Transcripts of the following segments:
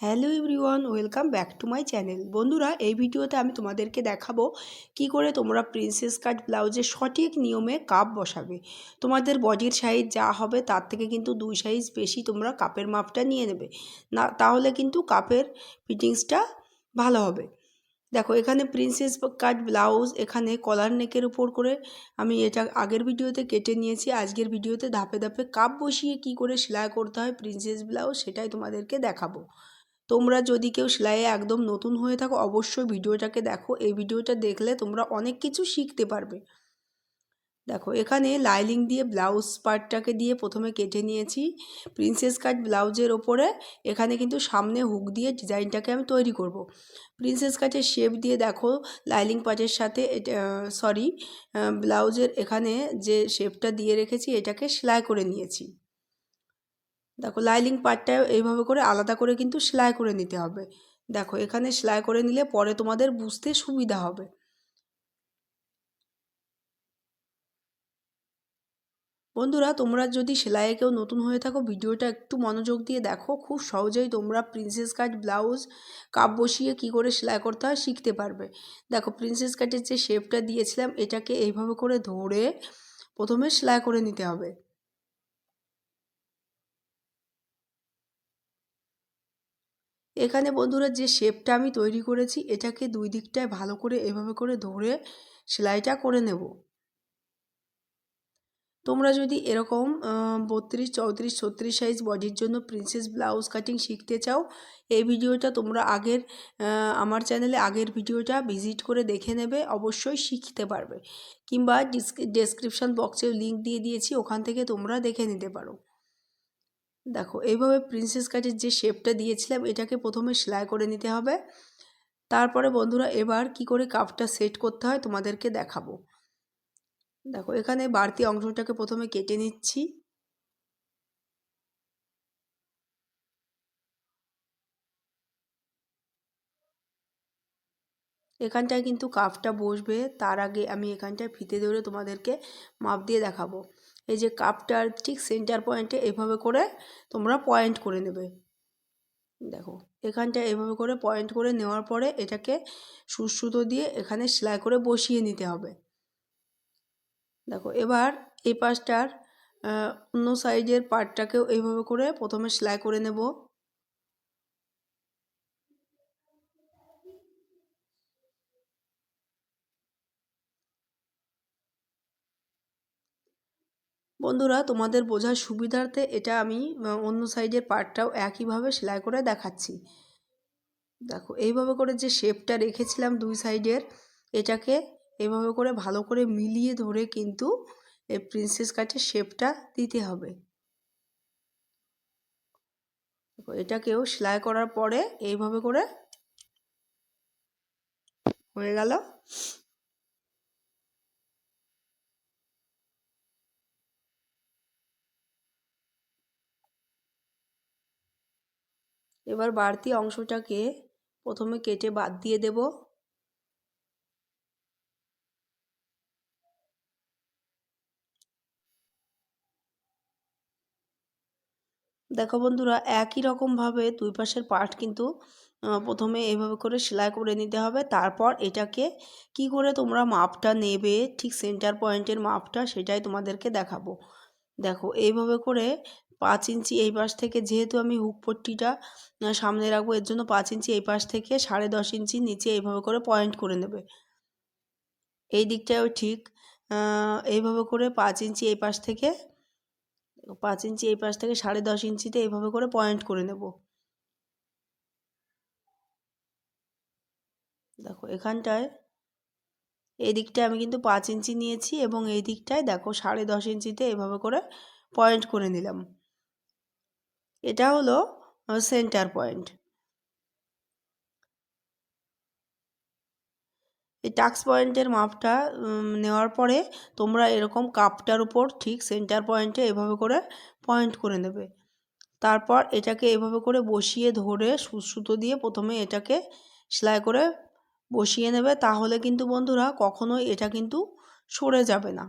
Hello everyone, welcome back to my channel. বন্ধুরা, এই ভিডিওতে আমি তোমাদেরকে দেখাবো কি করে তোমরা প্রিন্সেস কাট ব্লাউজের সঠিক নিয়মে কাপ বসাবে। তোমাদের বডির সাইজ যা হবে তার থেকে কিন্তু দুই সাইজ বেশি তোমরা কাপের মাপটা নিয়ে নেবে। না, তাহলে কিন্তু কাপের ফিটিংসটা ভালো হবে। দেখো, এখানে প্রিন্সেস কাট ব্লাউজ, এখানে কলার নেকের উপর করে আমি এটা আগের ভিডিওতে কেটে নিয়েছি। আজকের ভিডিওতে ধাপে ধাপে কাপ বসিয়ে কি করে সেলাই করতে হয় প্রিন্সেস ব্লাউজ সেটাই তোমাদেরকে দেখাবো। তোমরা যদি কেউ সেলাইয়ে একদম নতুন হয়ে থাকো, অবশ্যই ভিডিওটাকে দেখো। এই ভিডিওটা দেখলে তোমরা অনেক কিছু শিখতে পারবে। দেখো, এখানে লাইলিং দিয়ে ব্লাউজ পার্টটাকে দিয়ে প্রথমে কেটে নিয়েছি। প্রিন্সেস কাট ব্লাউজের ওপরে এখানে কিন্তু সামনে হুক দিয়ে ডিজাইনটাকে আমি তৈরি করব। প্রিন্সেস কাটের শেপ দিয়ে দেখো লাইলিং পার্টের সাথে সরি ব্লাউজের এখানে যে শেপটা দিয়ে রেখেছি, এটাকে সেলাই করে নিয়েছি। দেখো লাইলিং পার্টটাও এইভাবে করে আলাদা করে কিন্তু সেলাই করে নিতে হবে। দেখো এখানে সেলাই করে নিলে পরে তোমাদের বুঝতে সুবিধা হবে। বন্ধুরা, তোমরা যদি সেলাইয়ে কেউ নতুন হয়ে থাকো, ভিডিওটা একটু মনোযোগ দিয়ে দেখো। খুব সহজেই তোমরা প্রিন্সেস কাট ব্লাউজ কাপ বসিয়ে কি করে সেলাই করতে হয় শিখতে পারবে। দেখো প্রিন্সেস কাটের যে শেপটা দিয়েছিলাম, এটাকে এইভাবে করে ধরে প্রথমে সেলাই করে নিতে হবে। এখানে বন্ধুরা যে শেপটা আমি তৈরি করেছি, এটাকে দুই দিকটায় ভালো করে এভাবে করে ধরে সেলাইটা করে নেব। তোমরা যদি এরকম বত্রিশ, চৌত্রিশ, ছত্রিশ সাইজ বডির জন্য প্রিন্সেস ব্লাউজ কাটিং শিখতে চাও, এই ভিডিওটা তোমরা আগের আমার চ্যানেলে আগের ভিডিওটা ভিজিট করে দেখে নেবে, অবশ্যই শিখতে পারবে। কিংবা ডেসক্রিপশান বক্সে লিঙ্ক দিয়ে দিয়েছি, ওখান থেকে তোমরা দেখে নিতে পারো। দেখো, এইভাবে প্রিন্সেস কাটের যে শেপটা দিয়েছিলাম, এটাকে প্রথমে সেলাই করে নিতে হবে। তারপরে বন্ধুরা, এবার কি করে কাপটা সেট করতে হয় তোমাদেরকে দেখাবো। দেখো, এখানে বাড়তি অংশটাকে প্রথমে কেটে নিচ্ছি। এখানটায় কিন্তু কাপটা বসবে। তার আগে আমি এখানটায় ফিতে ধরে তোমাদেরকে মাপ দিয়ে দেখাবো। এই যে কাপটার ঠিক সেন্টার পয়েন্টে এভাবে করে তোমরা পয়েন্ট করে নেবে। দেখো এখানটা এভাবে করে পয়েন্ট করে নেওয়ার পরে এটাকে সুসুতো দিয়ে এখানে সেলাই করে বসিয়ে নিতে হবে। দেখো, এবার এই পাশটার অন্য সাইডের পার্টটাকেও এইভাবে করে প্রথমে সেলাই করে নেব। বন্ধুরা, তোমাদের বোঝার সুবিধার্থে এটা আমি অন্য সাইডের পার্টটাও একইভাবে সেলাই করে দেখাচ্ছি। দেখো, এইভাবে করে যে শেপটা রেখেছিলাম দুই সাইডের, এটাকে এভাবে করে ভালো করে মিলিয়ে ধরে কিন্তু এই প্রিন্সেস কাটের শেপটা দিতে হবে। এটাকেও সেলাই করার পরে এইভাবে করে হয়ে গেল। এবার বাড়তি অংশটাকে প্রথমে কেটে বাদ দিয়ে দেব। দেখো বন্ধুরা, একই রকমভাবে দুই পাশের পার্ট কিন্তু প্রথমে এইভাবে করে সেলাই করে নিতে হবে। তারপর এটাকে কি করে তোমরা মাপটা নেবে, ঠিক সেন্টার পয়েন্টের মাপটা সেটাই তোমাদেরকে দেখাবো। দেখো, এইভাবে করে পাঁচ ইঞ্চি এই পাশ থেকে যেহেতু আমি হুক পট্টিটা সামনে রাখব, এর জন্য পাঁচ ইঞ্চি এই পাশ থেকে সাড়ে দশ ইঞ্চি নিচে এইভাবে করে পয়েন্ট করে নেবে। এই দিকটাও ঠিক এইভাবে করে পাঁচ ইঞ্চি এই পাশ থেকে, পাঁচ ইঞ্চি এই পাশ থেকে সাড়ে দশ ইঞ্চিতে এইভাবে করে পয়েন্ট করে নেব। দেখো, এখানটায়, এই দিকটায় আমি কিন্তু পাঁচ ইঞ্চি নিয়েছি এবং এই দিকটায় দেখো সাড়ে দশ ইঞ্চিতে এভাবে করে পয়েন্ট করে নিলাম। এটা হলো সেন্টার পয়েন্ট এই টাক্স পয়েন্টের মাপটা নেওয়ার পরে তোমরা এরকম কাপটার উপর ঠিক সেন্টার পয়েন্টে এভাবে করে পয়েন্ট করে নেবে। তারপর এটাকে এভাবে করে বসিয়ে ধরে সুতো দিয়ে প্রথমে এটাকে সেলাই করে বসিয়ে নেবে। তাহলে কিন্তু বন্ধুরা কখনোই এটা কিন্তু সরে যাবে না।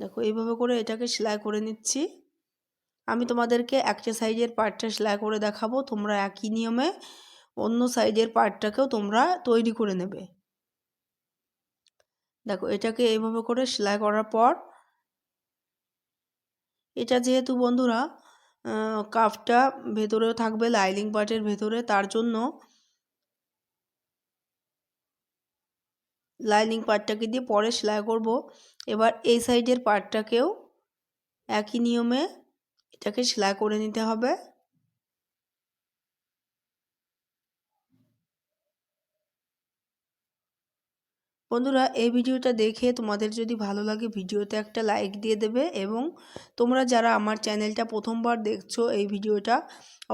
দেখো, এইভাবে করে এটাকে সেলাই করে নিচ্ছি। আমি তোমাদেরকে একটা সাইজের পার্টটা সেলাই করে দেখাবো। তোমরা একই নিয়মে অন্য সাইজের পার্টটাকেও তোমরা তৈরি করে নেবে। দেখো, এটাকে এইভাবে করে সেলাই করার পর এটা যেহেতু বন্ধুরা কাফটা ভেতরেও থাকবে লাইলিং পার্টের ভেতরে, তার জন্য লাইনিং পার্টটাকে দিয়ে পরে সেলাই করব। এবার এই সাইডের পার্টটাকেও একই নিয়মে এটাকে সেলাই করে নিতে হবে। বন্ধুরা, এই ভিডিওটা দেখে তোমাদের যদি ভালো লাগে, ভিডিওতে একটা লাইক দিয়ে দেবে এবং তোমরা যারা আমার চ্যানেলটা প্রথমবার দেখছ এই ভিডিওটা,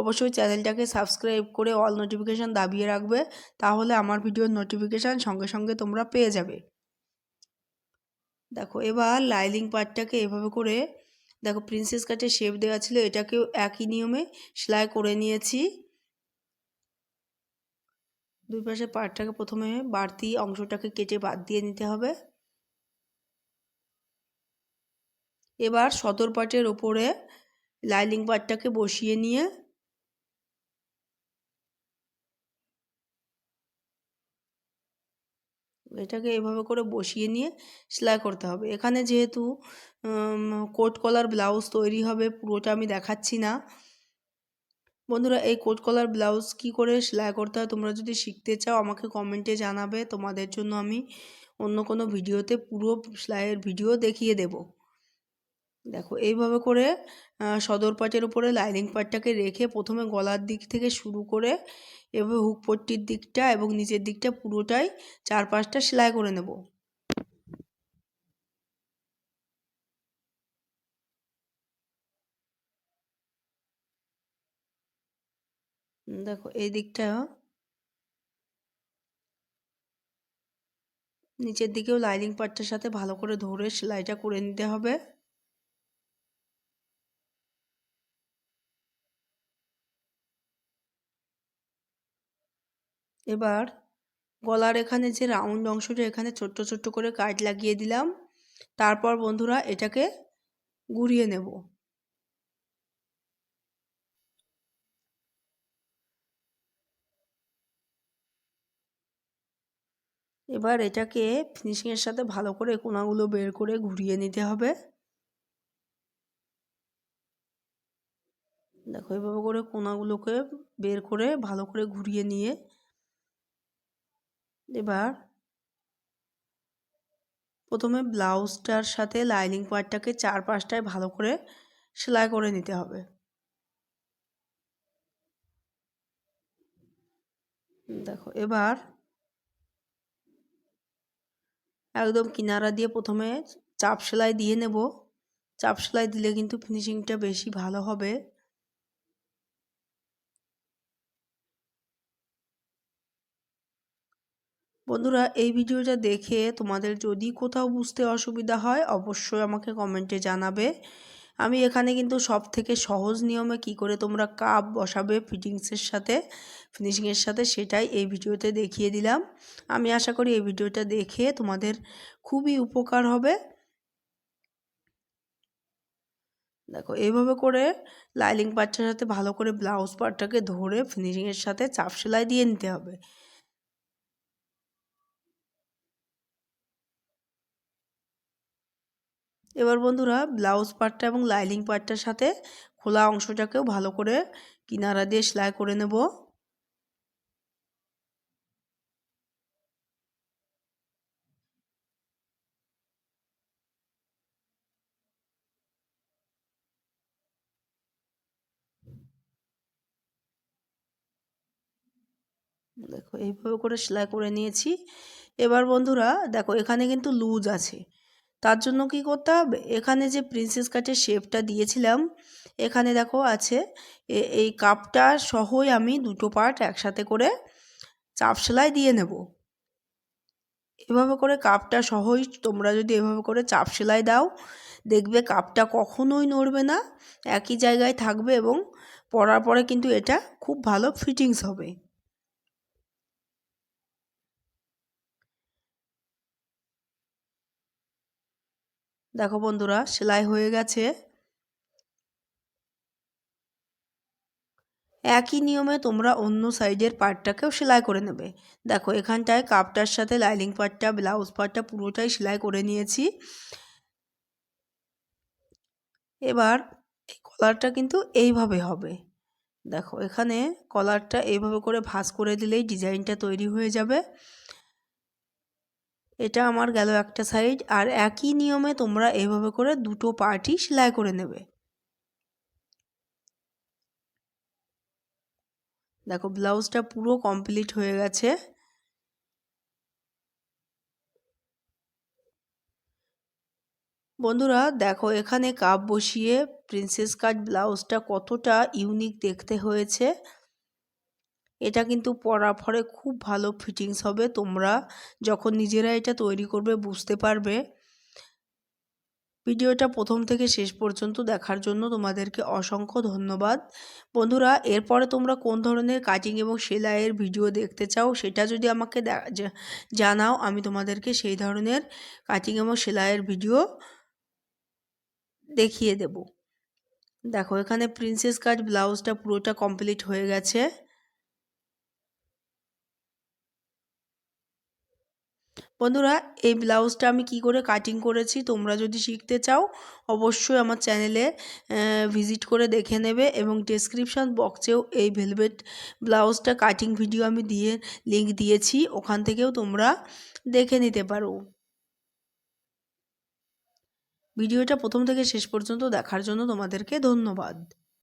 অবশ্যই চ্যানেলটাকে সাবস্ক্রাইব করে অল নোটিফিকেশান দাবিয়ে রাখবে, তাহলে আমার ভিডিওর নোটিফিকেশান সঙ্গে সঙ্গে তোমরা পেয়ে যাবে। দেখো, এবার লাইলিং পার্টটাকে এভাবে করে, দেখো প্রিন্সেস কাটে শেপ দেওয়া ছিল, এটাকেও একই নিয়মে সেলাই করে নিয়েছি। দুই পাশে পার্টটাকে প্রথমে বাড়তি অংশটাকে কেটে বাদ দিয়ে নিতে হবে। এবার সদর পাটের ওপরে লাইলিং পার্টটাকে বসিয়ে নিয়ে এটাকে এভাবে করে বসিয়ে নিয়ে সেলাই করতে হবে। এখানে যেহেতু কোট কলার ব্লাউজ তৈরি হবে, পুরোটা আমি দেখাচ্ছি না। বন্ধুরা, এই কোট কলার ব্লাউজ কি করে সেলাই করতে হয় তোমরা যদি শিখতে চাও, আমাকে কমেন্টে জানাবে। তোমাদের জন্য আমি অন্য কোনো ভিডিওতে পুরো সেলাইয়ের ভিডিও দেখিয়ে দেব। দেখো, এইভাবে করে সদর পাটের উপরে লাইনিং পাটটাকে রেখে প্রথমে গলার দিক থেকে শুরু করে, এভাবে হুক পট্টির দিকটা এবং নিচের দিকটা পুরোটাই চার পাঁচটা সেলাই করে নেব। দেখো, এই দিকটা নিচের দিকেও লাইনিং পার্টটার সাথে ভালো করে ধরে সেলাইটা করে নিতে হবে। এবার গলার এখানে যে রাউন্ড অংশটা এখানে ছোট্ট ছোট্ট করে কাট লাগিয়ে দিলাম। তারপর বন্ধুরা এটাকে গুড়িয়ে নেব। এবার এটাকে ফিনিশিংয়ের সাথে ভালো করে কোনাগুলো বের করে ঘুরিয়ে নিতে হবে। দেখো এভাবে করে কোনাগুলোকে বের করে ভালো করে ঘুরিয়ে নিয়ে এবার প্রথমে ব্লাউজটার সাথে লাইনিং পার্টটাকে চার পাঁচটায় ভালো করে সেলাই করে নিতে হবে। দেখো, এবার একদম কিনারা দিয়ে প্রথমে চাপ সেলাই দিয়ে নেব। চাপ সেলাই দিলে কিন্তু ফিনিশিংটা বেশি ভালো হবে। বন্ধুরা, এই ভিডিওটা দেখে তোমাদের যদি কোথাও বুঝতে অসুবিধা হয়, অবশ্যই আমাকে কমেন্টে জানাবে। আমি এখানে কিন্তু সব থেকে সহজ নিয়মে কি করে তোমরা কাপ বসাবে ফিটিংসের সাথে ফিনিশিংয়ের সাথে সেটাই এই ভিডিওতে দেখিয়ে দিলাম। আমি আশা করি এই ভিডিওটা দেখে তোমাদের খুবই উপকার হবে। দেখো, এইভাবে করে লাইলিং পার্টটার সাথে ভালো করে ব্লাউজ পার্টটাকে ধরে ফিনিশিংয়ের সাথে চাপ সেলাই দিয়ে নিতে হবে। এবার বন্ধুরা ব্লাউজ পার্টটা এবং লাইলিং পার্টটার সাথে খোলা অংশটাকেও ভালো করে কিনারা দিয়ে সেলাই করে নেব। দেখো, এইভাবে করে সেলাই করে নিয়েছি। এবার বন্ধুরা দেখো, এখানে কিন্তু লুজ আছে। তার জন্য কি করতে হবে? এখানে যে প্রিন্সেস কাটের শেপটা দিয়েছিলাম, এখানে দেখো আছে এই কাপটা সহই আমি দুটো পার্ট একসাথে করে চাপ সেলাই দিয়ে নেব। এভাবে করে কাপটা সহই তোমরা যদি এভাবে করে চাপ সেলাই দাও, দেখবে কাপটা কখনোই নড়বে না, একই জায়গায় থাকবে এবং পরার পরে কিন্তু এটা খুব ভালো ফিটিংস হবে। দেখো বন্ধুরা, সেলাই হয়ে গেছে। একই নিয়মে তোমরা অন্য সাইডের পার্টটাকেও সেলাই করে নেবে। দেখো, এখানটায় কাপটার সাথে লাইনিং পার্টটা ব্লাউজ পার্টটা পুরোটাই সেলাই করে নিয়েছি। এবার কলারটা কিন্তু এইভাবে হবে। দেখো, এখানে কলারটা এইভাবে করে ভাঁজ করে দিলেই ডিজাইনটা তৈরি হয়ে যাবে। এটা আমার গেল একটা সাইড আর একই নিয়মে তোমরা এভাবে করে দুটো পার্টি সেলাই করে নেবে। দেখো ব্লাউজটা পুরো কমপ্লিট হয়ে গেছে। বন্ধুরা, দেখো, এখানে কাপ বসিয়ে প্রিন্সেস কাট ব্লাউজটা কতটা ইউনিক দেখতে হয়েছে। এটা কিন্তু পরার পরে খুব ভালো ফিটিংস হবে। তোমরা যখন নিজেরা এটা তৈরি করবে বুঝতে পারবে। ভিডিওটা প্রথম থেকে শেষ পর্যন্ত দেখার জন্য তোমাদেরকে অসংখ্য ধন্যবাদ। বন্ধুরা, এরপরে তোমরা কোন ধরনের কাটিং এবং সেলাইয়ের ভিডিও দেখতে চাও সেটা যদি আমাকে জানাও, আমি তোমাদেরকে সেই ধরনের কাটিং এবং সেলাইয়ের ভিডিও দেখিয়ে দেব। দেখো, এখানে প্রিন্সেস কাট ব্লাউজটা পুরোটা কমপ্লিট হয়ে গেছে। বন্ধুরা, এই ব্লাউজটা আমি কি করে কাটিং করেছি তোমরা যদি শিখতে চাও, অবশ্যই আমার চ্যানেলে ভিজিট করে দেখে নেবে এবং ডেসক্রিপশান বক্সেও এই ভেলভেট ব্লাউজটা কাটিং ভিডিও আমি দিয়ে লিঙ্ক দিয়েছি, ওখান থেকেও তোমরা দেখে নিতে পারো। ভিডিওটা প্রথম থেকে শেষ পর্যন্ত দেখার জন্য তোমাদেরকে ধন্যবাদ।